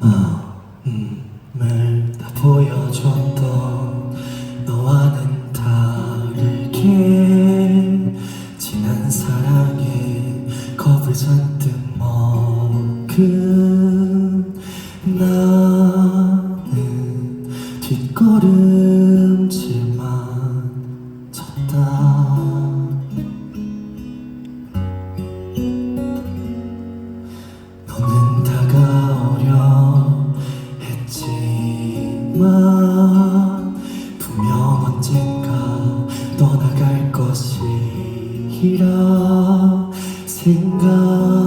마음을 다 보여줬던 너와는 다르게 지난 사랑에 겁을 잔뜩 먹은 나는 뒷걸음 만 분명 언젠가 떠나갈 것이라 생각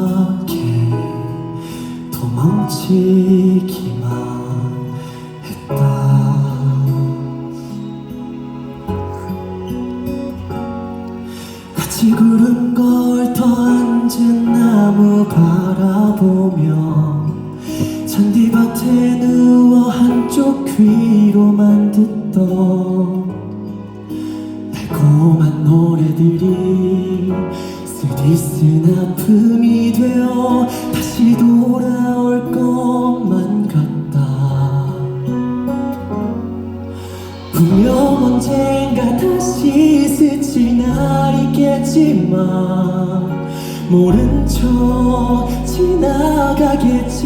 듣던 달콤한 노래들이 쓰디쓴 아픔이 되어 다시 돌아올 것만 같다. 분명 언젠가 다시 스칠 날이겠지만 모른 척 지나가겠지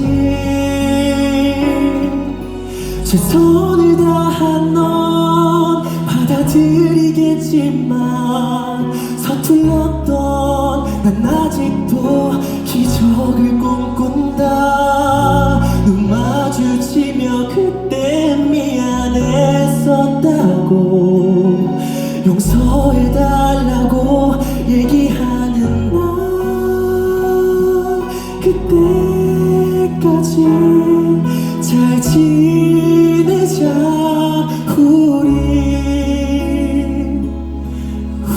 최선을 다한 넌 받아들이겠지만 서툴렀던 난 아직도 기적을 꿈꾼다. 눈 마주치며 그때 미안했었다고 용서해달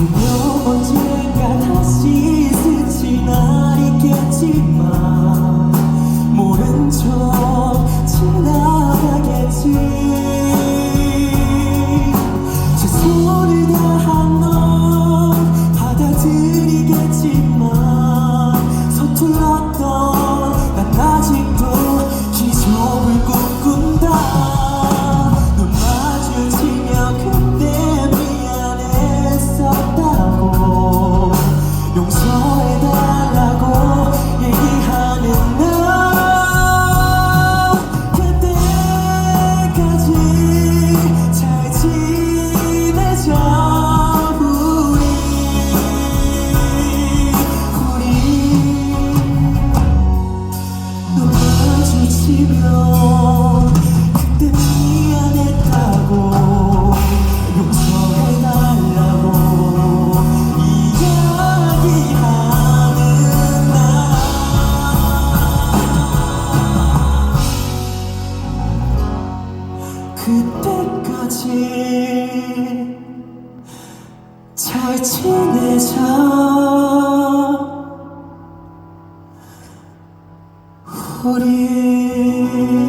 분명 그때까지. 잘 지내자. 우리